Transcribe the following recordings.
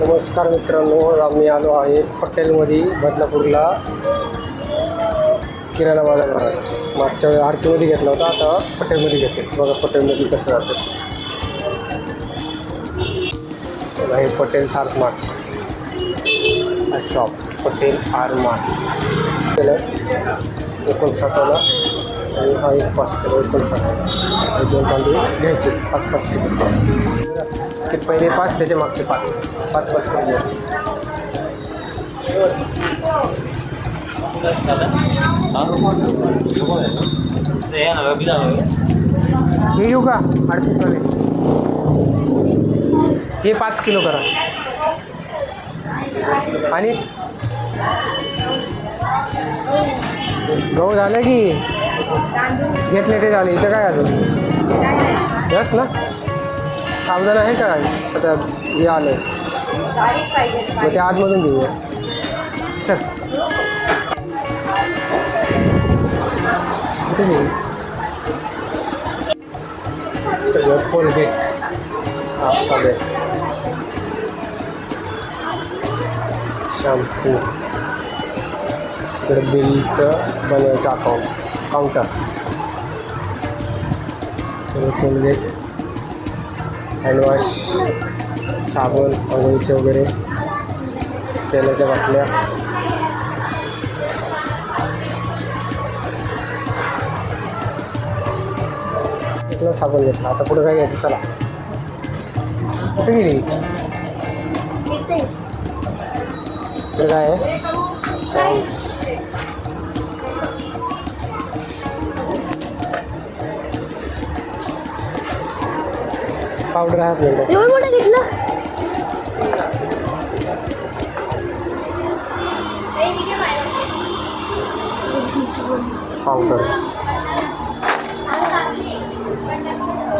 नमस्कार मित्रांनो आम्ही आलो आहे पटेलमध्ये बदलापूरला. किराणा बाजार भरायला मागच्या वेळी आरतीमध्ये घेतला होता आता पटेलमध्ये घेते बघा पटेलमध्ये कसं जातं हे Patel R mart shop Patel R mart केलं एकोणसाठाला. आणि हा एक पाच किलो एकोणसाठाला दोन तांदूळ घ्यायचे पाच पाच किलो. ते पहिले पाच त्याचे मागचे पाच. पाच पाच पाहिजे हे घेऊ का? अडतीसवाले हे पाच किलो करा. आणि? गहू झालं की? घेतले ते झाले. इथं काय अजून? यस ना? सावधान आहे का? आता हे आलं मग ते आतमधून घेऊया. चल. सगळं कोलगेट आपले शॅम्पू. तर बिलचं बनवायचं अकाउंट काउंटर सगळं कोलगेट हँडवॉश साबण अंघोळीचे वगैरे तेलाच्या बाटल्या. घेतला साबण घेतला. आता पुढे काय घ्यायचं? चला. कुठे गेली? इकडे काय आहे? पावडर आहे आपल्याकडे एवढं मोठं घेतलं पावडर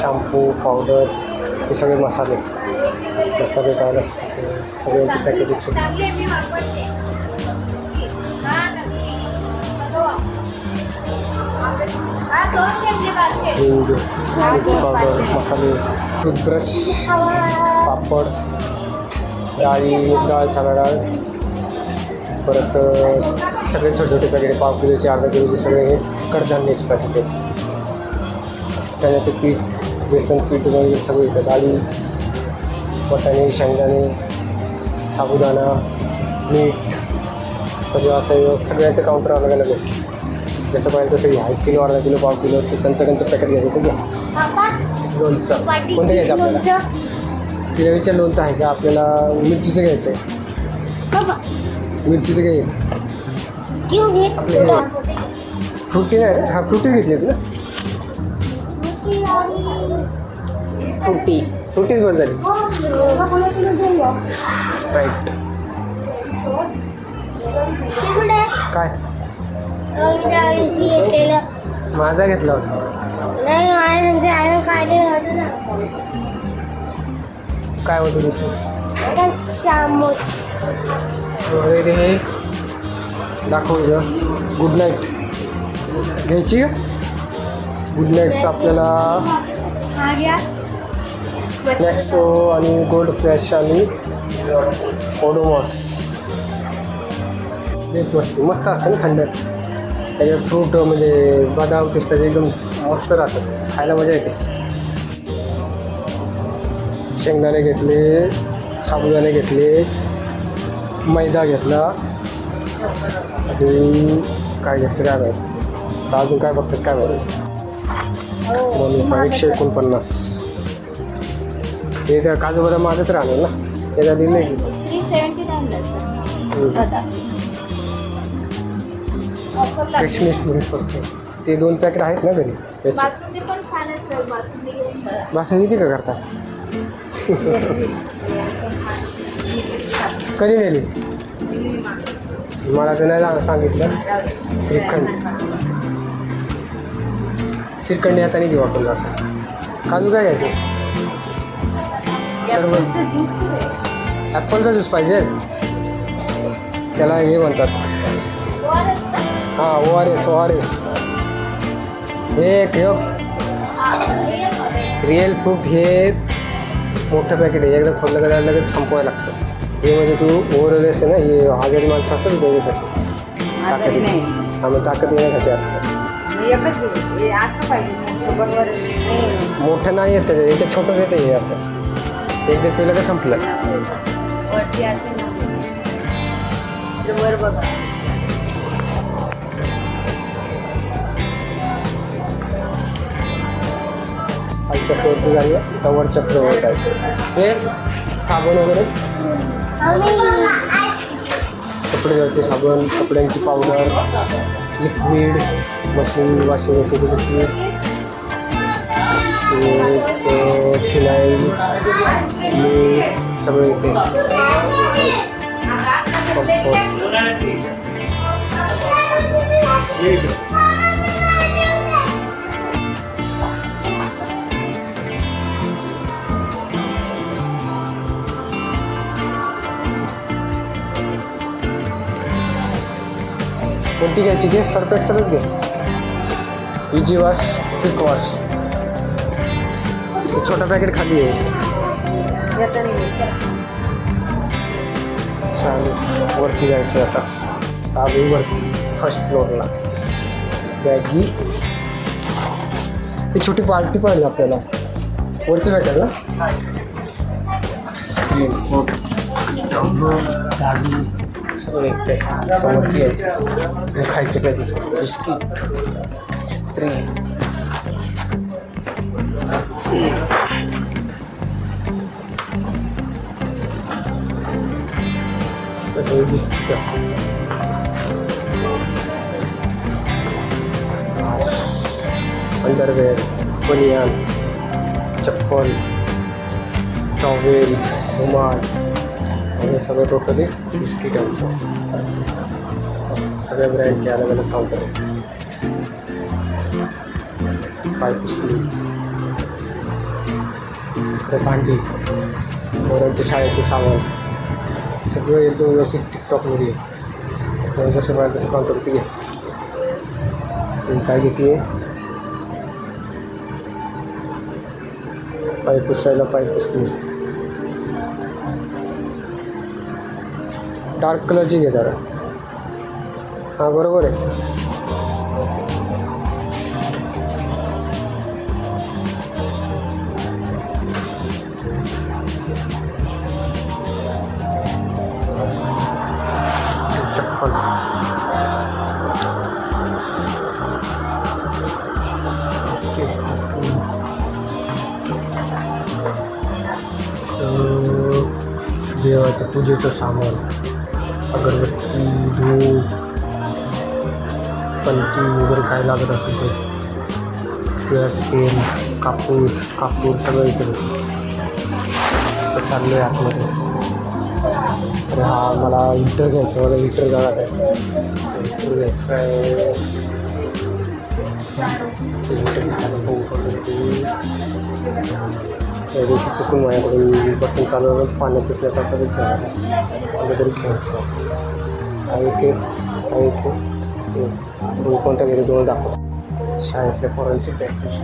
शॅम्पू पावडर हे सगळे मसाले. मसाले काय सगळ्यांची पॅकेजिंग दूध मिरची पावडर मसाले टूथब्रश पापड डाळी डाळ चणा डाळ परत सगळे छोटे छोटे पॅकेट पाव किलोचे अर्धा किलोचे सगळे हे कडधान्याचे पॅकेट आहेत चण्याचं पीठ बेसन पीठ वगैरे सगळं येतं डाळी वाटाणे शेंगदाणे साबुदाणा मीठ सगळं असं सगळ्याचं काउंटर अलग अलग आहे जसं पाहिजे तसं घ्या एक किलो अर्धा किलो पाव किलो चिकन चिकनचं पॅकेट घ्यायचं ते घ्या लोणचं कोणतं घ्यायचं आपल्याला? पिरवीच्या लोणचं आहे का? आपल्याला मिरचीचं घ्यायचं. आहे मिरचीचं घ्यायचं आपले फ्रुटी नाही हा फ्रुटी घेतली ना? फ्रुटी. फ्रुटीच बरं झाली. स्प्राईट काय? माझा घेतला होता. नाही आहे म्हणजे आयरन ना काय होतं दुसरं आता वगैरे हे दाखवलं गुड नाईट घ्यायची का? गुड नाईटचं आपल्याला. हा नॅक्सो आणि गोल्ड फ्लॅश आणि ओडोमॉस मस्त असतं ना थंड. त्याच्यात फ्रूट म्हणजे बदाम पिस्ताचे एकदम मस्त राहतात. खायला मजा येते. शेंगदाणे घेतले साबुदाणे घेतले मैदा घेतला. आणि काय घेतलं काय माहिती? अजून काय बघतात काय माहिती? एकशे एकोणपन्नास. ते त्या काजू बदाम माझंच राहणार ना? त्याच्या दिले आता किशमिश पुरी स्वस्त ते दोन पॅकेट आहेत ना घरी? त्याचे बासुंदी पण छान असेल बासुंदी घेऊन बघा. बासुंदी किती का करता? कधी नेली? मला तर नाही जा- सांगितलं. श्रीखंड. श्रीखंड हाताने घेऊ आपण आता. काजू काय घ्यायचे सर्व ॲपलचा ज्यूस पाहिजे. त्याला हे म्हणतात. हाँ O R S O R S हे। एक रिअल फ्रूट हे मोठं पॅकेट आहे एकदा का त्याला लगेच संपवायला लागतं हे। म्हणजे तू ओव्हरऑल असते ना हे आजारी माणसं असतात त्याच्यासाठी ताकद नाही आम्ही ताकद येण्यासाठी असतं. हे मोठं नाही येत याच्यात छोटं येतं हे असं एकदा केलं का संपलं। वर बघा खालच्या फ्लोअरची झाली आता वरच्या फ्लोअर आहे. हे साबण वगैरे? कपडे धुवायचे साबण कपड्यांची पावडर लिक्विड मशीन वॉशिंग मशीनची लिक्विड फिनाईल सगळे इथे. कोणती घ्यायची घे सर्फ एक्सलच घे इजी वॉश क्विक वॉश छोटा पॅकेट खाली आहे चालेल वरती जायचं आता। आम्ही वरती फ़र्स्ट फ्लोअरला बॅगी। ही छोटी पार्टी पाहिजे आपल्याला वरती भेटेल ना झाडू सगळं एकटे वरती यायचं आणि खायचं बिस्किट. बिस्किट अंडरवेअर बनियान चप्पल टॉवेल रुमाल. म्हणजे हे सगळं टोटली बिस्किट आमचं सगळ्या ब्रँडचे अलग अलग पावडर आहेत. पाय पुसली इकडे भांडी. पोरांच्या शाळेचे सामान सगळं एकदम व्यवस्थित टिकटॉकमध्ये आहे. जसं मला तसं काउंटरवरती घे काय घेते पाय पुसायला पाय पुसली. डार्क कलरची घे जरा हां बरोबर आहे. चप्पल पूजेचं सामान. अगरबत्ती धूप पलटी वगैरे काय लागत असेल ते तेल तेल कापूस कापूर सगळं इकडे तर चाललं आहे आतमध्ये. अरे हा मला हिटर घ्यायचं मला हिटर जाणार आहे. हिटर घ्यायचं आहे. त्या दिवशी चुकून माझ्याकडून बटन चालू पाण्याचं स्लॅट कधीच झालं तरी घ्यायचं आणि ते आहे ते तुम्ही कोणत्या घरी दोन दाखव. शाळेतल्या पोरांची प्रॅक्टिस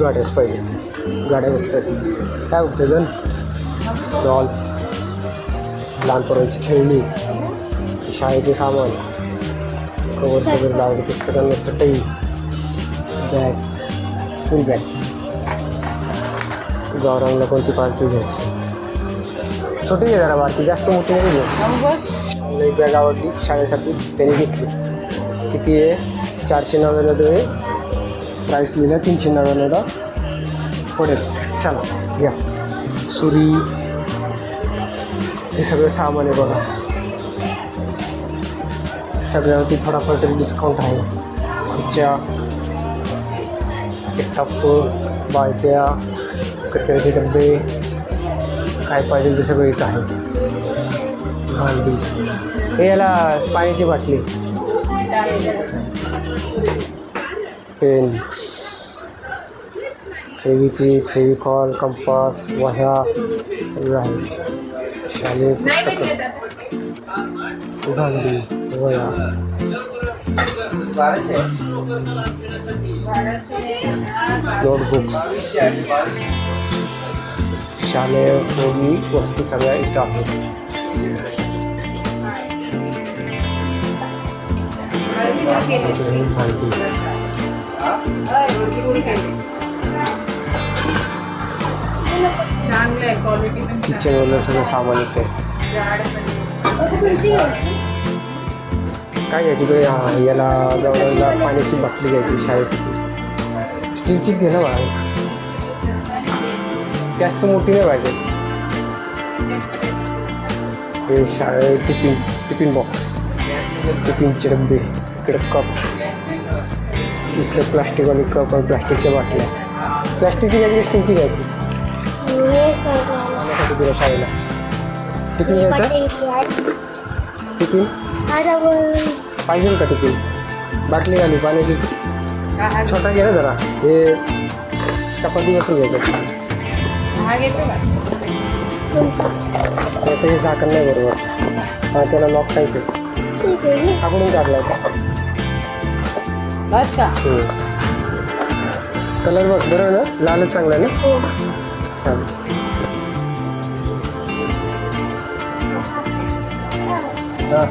गाड्याच पाहिजे. गाड्या बघतात काय उत्तेजन जण डॉल्स लहान खेळणी शाळेचे सामान कवर वगैरे लावले पुस्तकांना चटई बॅग स्कूल बॅग गौरवला कोणती पार्टी घ्यायची छोटी घे जरा बारकी जास्त मोठी नाही घे एक बॅग आवडली शाळेसाठी त्याने घेतली किती आहे चारशे नव्याण्णव तुम्ही प्राईस लिहिलं तीनशे नव्याण्णवला पडेल चला घ्या सुरी हे सगळं सामान आहे बघा सगळ्यावरती थोडाफार तरी डिस्काउंट आहे खुर्च्या टप्प बालट्या कचऱ्याचे डबे काय पाहिजे ते सगळं इथं आहे भांडी हे याला पाण्याची बाटली पेन्स फेविक्विक फेविकॉल कंपास वह्या सगळं आहे शालेय पुस्तकं भांडी वह्या नोटबुक्स शालेय उपयोगी वस्तू सगळ्या इथं आहेत. छान. किचनवरलं सगळं सामान पण काय घ्यायची तुला याला गवळणला पाण्याची बाटली घ्यायची शाळेसाठी. स्टीलचीच घे ना बाळा. जास्त मोठी नाही पाहिजे. हे शाळे टिफिन टिफिन बॉक्स टिफिनचे डब्बे इकडे कप इकडे प्लास्टिकवाले कप आणि प्लास्टिकच्या बाटल्या. प्लास्टिकची घ्यायची स्टीलची घ्यायची तुला शाळेला? टिफिन घ्यायचं? टिफिन? पाहिजे का टिफिन? बाटली घाली पाण्याची. छोटा घे ना जरा. हे चपाती बसून घ्यायचं हा घेतो का त्याचं हे झाकण नाही बरोबर. हा त्याला लॉक टाईप आहे. आकडून काढला होता बस का? कलर बघ बरोबर ना? लालच चांगला ना? चालेल. हां.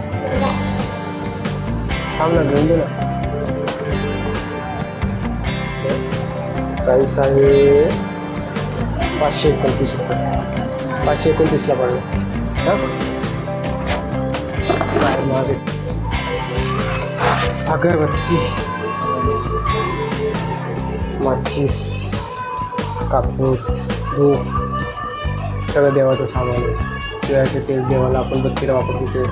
थांब ना घेऊन दे ना. प्राईस आहे पाचशे एकोणतीस रुपये. पाचशे एकोणतीसला पडलं हां? अगरबत्ती. माचीस. कापूर धूप सगळं देवाचं सामान आहे. तिळाचं तेल देवाला आपण बत्तीला वापरतो ते.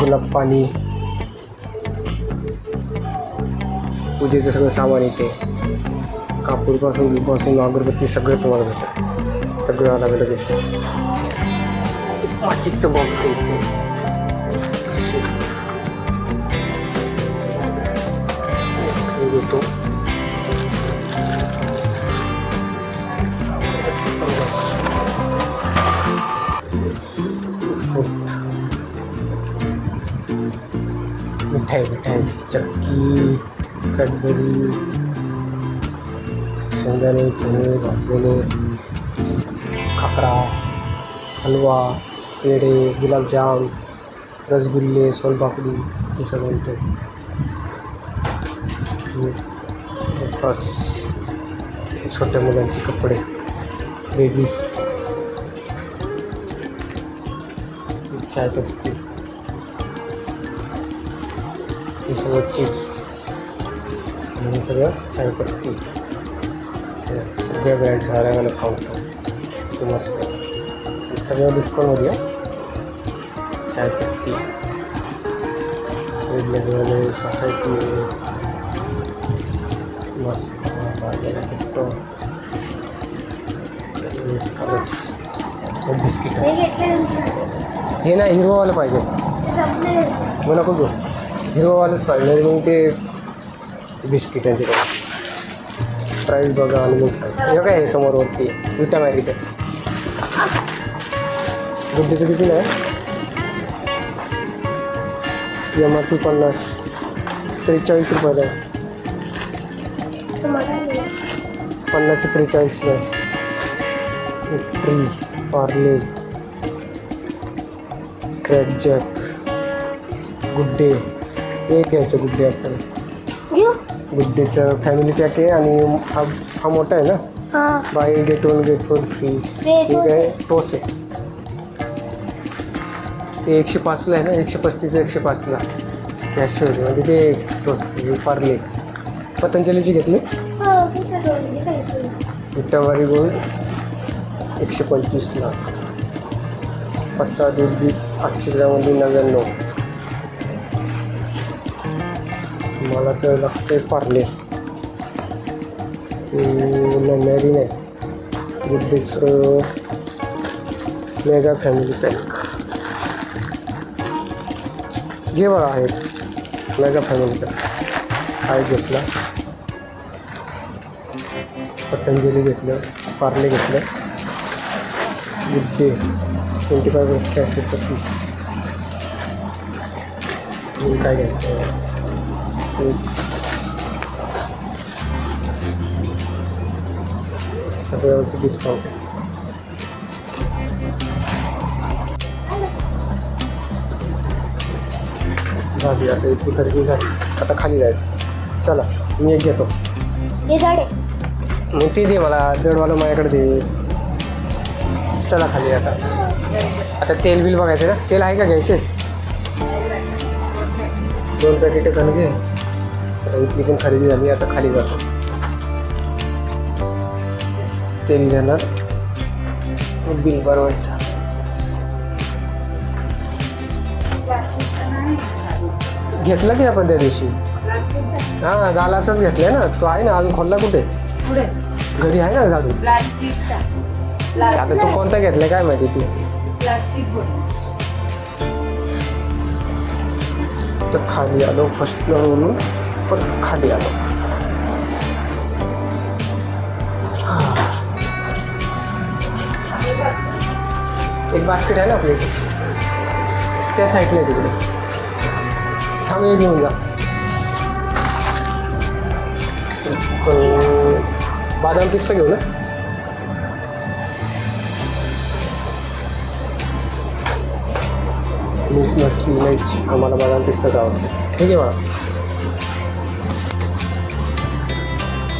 गुलाब पाणी. पूजेचं सगळं सामान येते कापूरपासून धूपासून अगरबत्ती सगळं तुम्हाला भेटतं सगळं अलग अलग भेटतं माचीचं बॉक्स घ्यायचं. मिठाई मिठाई, चक्की. कॅडबरी शेंगदाणे चणे भाजलेले खाकरा हलवा पेढे गुलाबजाम रसगुल्ले सोनपापडी ते सगळं इथे छोट्या मुलांचे कपडे लेडीज चायपत्ती हे सगळं चिप्स आणि हे सगळं हे सगळ्या अलग अलग खाऊ. ते मस्त. सगळं डिस्काउंटमध्ये चायपत्ती वेगवेगळे सोसायटी मस्त. बाजारात भेटतो बिस्किट. हे ना हिरवावालं पाहिजे. मला नको घेऊ हिरवावालंच पाहिजे. मग ते बिस्किटांचे प्राईस बघा आणि मग सांग. हे काय आहे समोरवरती? विटा मॅरिट गुड्डीचं किती नाही? एम आर पी पन्नास. त्रेचाळीस रुपयाला आहे पन्नास ते त्रेचाळीसला tree Parle Krack Jack good day. एक घ्यायचं गुड्डे आपल्याला. गुड्डेचं फॅमिली पॅक आहे आणि हा हा मोठा आहे ना? Buy get one get one free ठीक आहे. टोस आहे. ते एकशे पाचला आहे ना? एकशे पस्तीस एकशे पाचला. कॅश होते म्हणजे ते टोस पार्ले पतंजलीची घेतली? विटावारी गोल्ड एकशे पंचवीसला. पत्ता दूध वीस आठशे ग्राममध्ये नव्याण्णव. मला तर लागते पार्ले नॅरी नाही. गुड्डेचं मेगा फॅमिली पॅक घे बघा आहेत मेगा फॅमिली पॅक आहे घेतला. पतंजली घेतलं. पार्ले घेतलं. गुड्डे ट्वेंटी फाय असेल तर पीस काय घ्यायचं? सगळ्यावरती डिस्काउंट आहे झाली आता इतकी खरेदी झाली. आता खाली जायचं. चला मी एक घेतो. हे झाडे. मग ते दे मला जडवालं माझ्याकडे दे. चला खाली आता. आता तेल बिल बघायचं ना तेल आहे का घ्यायचे? दोन पॅकेट घे. इथली पण खरेदी झाली आता खाली जातो. तेल घेणार. बिल बनवायचं घेतला की आपण त्या दिवशी? हां गालाचाच घेतलाय ना. तो आहे ना अजून खोलला कुठे? घरी आहे ना झाडू? आता तो कोणता घेतलाय काय माहिती तू? तर खाली आलो फर्स्ट फ्लोअरवरून पण खाली आलो. एक बास्केट आहे ना आपल्या इथे त्या साईडला तिकडे. थांब हे घेऊन जा. बादाम पिस्ता घेऊ ना? मस्ती नसती आम्हाला बदाम पिस्ताच आवडतो. ठीक आहे मला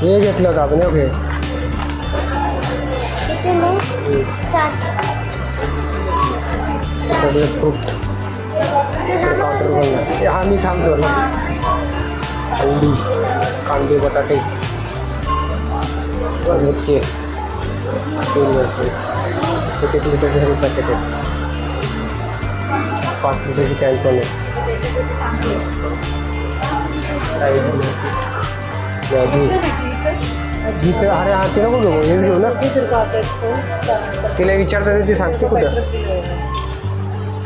हे घेतलं होतं आपण? ओके सगळे फ्रूट काउंटर बनणार हा मी थांबतो ना कांदे बटाटे. आणि तेल तेल पॅकेट आहे? पाच लिटरची कॅन पण आहे. मॅगी घीचं अरे हा ते नको घेऊ हेच घेऊ ना तिला विचारता ती सांगते कुठं.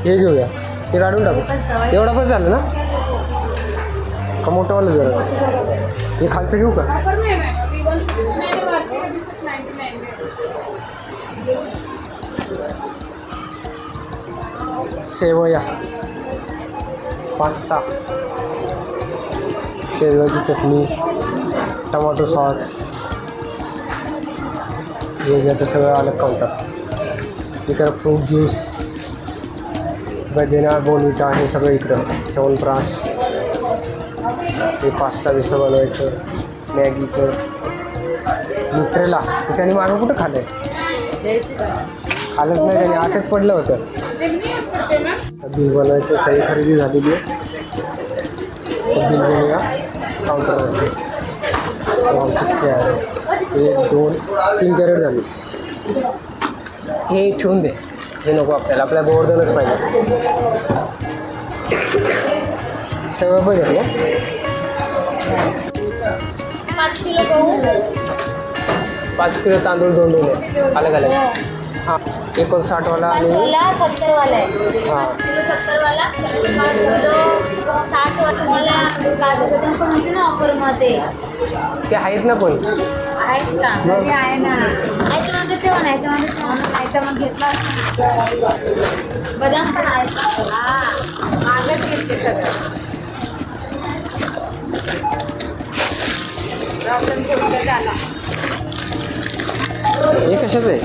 हे घेऊया. ते काढून टाकू. एवढा पण झालं ना? का मोठंवालं जरा? हे खालचं घेऊ का? सेवया पास्ता. शेजवाची चटणी. Tomato sauce. हे सगळं अलग काउंटर इकडं फ्रूट ज्यूस बदेना बोनविटा हे सगळं इकडं. च्यवनप्राश हे पास्ता विसं बनवायचं. मॅगीचं. मित्रेला त्याने मागं कुठं खाल्लं आहे द्यायचं नाही त्याने असंच पडलं होतं. बिल बनवायचं सही खरेदी झालेली आहे. बिल बनवूया. काउंटरवरती आमची आहे एक दोन तीन कॅरेट झाली. हे ठेवून दे. हे नको आपल्याला. आपल्याला गोवर्धनच पाहिजे. सगळं घेतलं पाच किलो गहू पाच किलो तांदूळ दोन दोन आहे. अलग अलग हां. एकोणसाठवाला आणि पाचवाला सत्तरवाला आहे. हां. किलो सत्तरवाला पण होते ना ऑफरमध्ये ते आहेत ना कोणी? आहेत का घरी आहे ना. याच्यामध्ये ठेवा ना याच्यामध्ये ठेवा ना नाही तर मग घेतला असता. बदाम पण आहेत हा. मागच घेतले सगळं. राशन थोडं झाला. हे कशाचं आहे?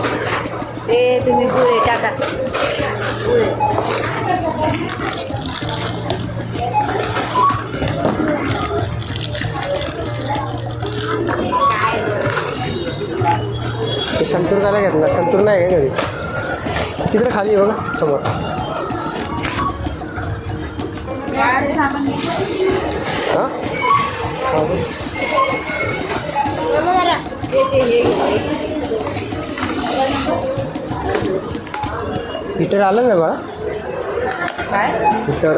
ते तुम्ही गुळे टाका. गुळे. हे संतूर काला घेतला. संतूर नाही आहे घरी. तिकडे खाली आहे बघा समोर. ते ते. हिटर आलं ना काय? हिटर.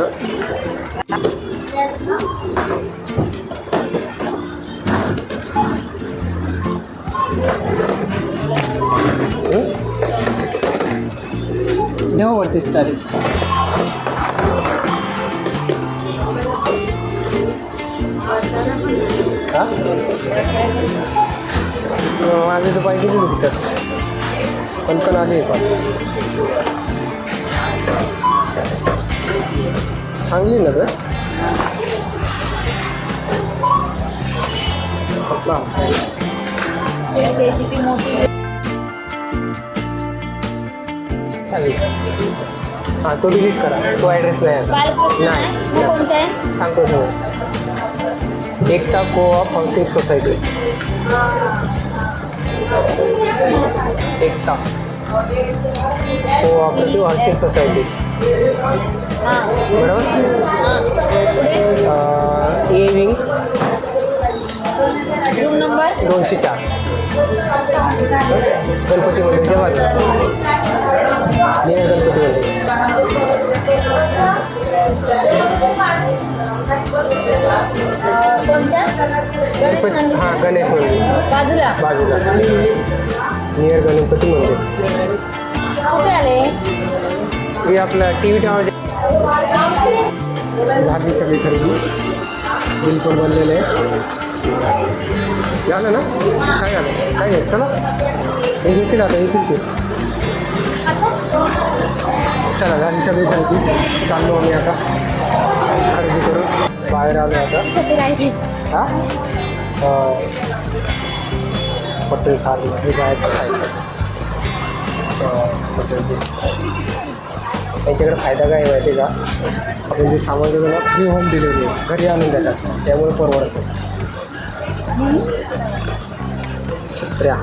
एकोणतीस तारीख हा अं, माझे तर पाहिजे नाही तिथं पण पण आली आहे पण चांगली ना तर आपला चालेल. हां तो डिलीट करा. तो ॲड्रेस नाही आता. नाही. मग कोणतं आहे? सांगतो सगळं Ekta co-op housing society. Ekta. Cooperative housing society. बरोबर? ए विंग रूम नंबर दोनशे चार. गणपती मंदिरच्या बाजूला नियर गणपती मंदिर कोणत्या गणेश मंदिर. हां गणेश मंदिर बाजूला बाजूला नियर गणपती मंदिर कुठे आले हे आपलं टी व्ही टॉवर झाली सगळी खरेदी. बिल पण बनलेलं आहे. झालं ना? काय झालं? काय घ्यायचं चला. हे घेतील आता येतील ते. चला झाली सगळी खरेदी चाललो आम्ही आता. खरेदी करून बाहेर आलो आता. हां? हॉटेल हे बाहेर त्यांच्याकडे फायदा काय माहिती आहे का? आपण जे सामान देतो ना फ्री होम डिलिव्हरी घरी आणून देतात. त्यामुळे परवडतं. छत्र्या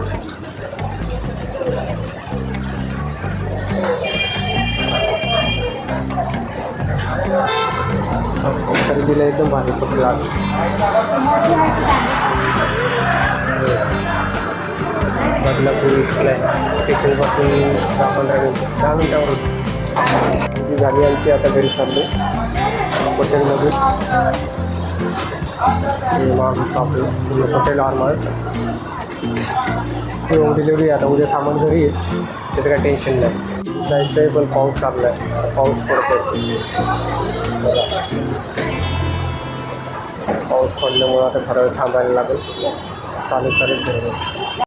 दिलं एकदम भारी पकडला बदलापूर इथलं आहे स्टेशनपासून दहा पंधरा मिनिटं दहा मिनिटावर झाली आमची आता घरी चालली. हॉटेलमध्ये हे मागं आपलं हॉटेल आरमाळ होम डिलिव्हरी आता उद्या सामान घरी आहे त्याचं काय टेन्शन नाही. जायचं आहे पण पाऊस चालला आहे पाऊस पडतो पडल्यामुळं आता थोडा वेळ थांबायला लागेल. चालू चालेल बरोबर